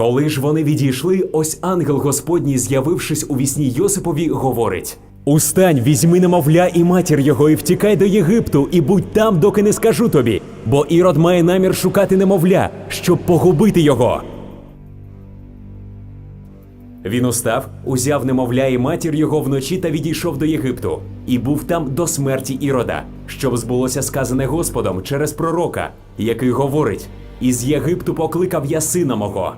Коли ж вони відійшли, ось ангел Господній, з'явившись у вісні Йосипові, говорить: Устань, візьми немовля і матір його, і втікай до Єгипту, і будь там, доки не скажу тобі, бо Ірод має намір шукати немовля, щоб погубити його. Він устав, узяв немовля і матір його вночі та відійшов до Єгипту, і був там до смерті Ірода, щоб збулося сказане Господом через пророка, який говорить: Із Єгипту покликав я сина мого.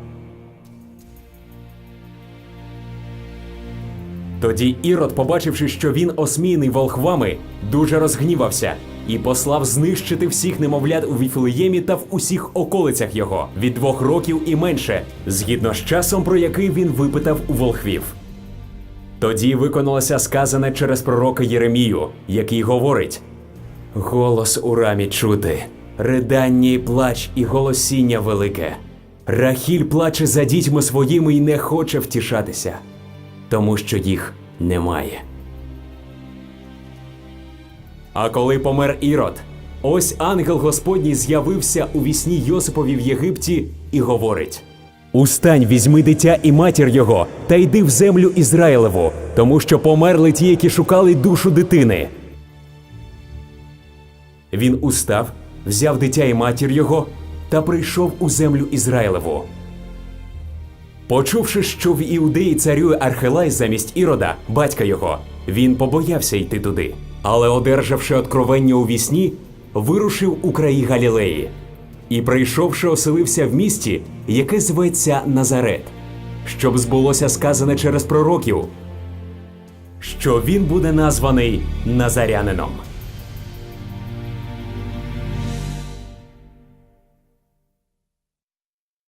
Тоді Ірод, побачивши, що він осміяний волхвами, дуже розгнівався і послав знищити всіх немовлят у Віфлеємі та в усіх околицях його від двох років і менше, згідно з часом, про який він випитав у волхвів. Тоді виконалося сказане через пророка Єремію, який говорить: Голос у рамі чути, ридання і плач, і голосіння велике. Рахіль плаче за дітьми своїми і не хоче втішатися, тому що їх немає. А коли помер Ірод, ось ангел Господній з'явився у вісні Йосипові в Єгипті і говорить: Устань, візьми дитя і матір його, та йди в землю Ізраїлеву, тому що померли ті, які шукали душу дитини. Він устав, взяв дитя і матір його та прийшов у землю Ізраїлеву. Почувши, що в Іудеї царює Архелай замість Ірода, батька його, він побоявся йти туди. Але, одержавши откровення у вісні, вирушив у краї Галілеї. І, прийшовши, оселився в місті, яке зветься Назарет, щоб збулося сказане через пророків, що він буде названий Назарянином.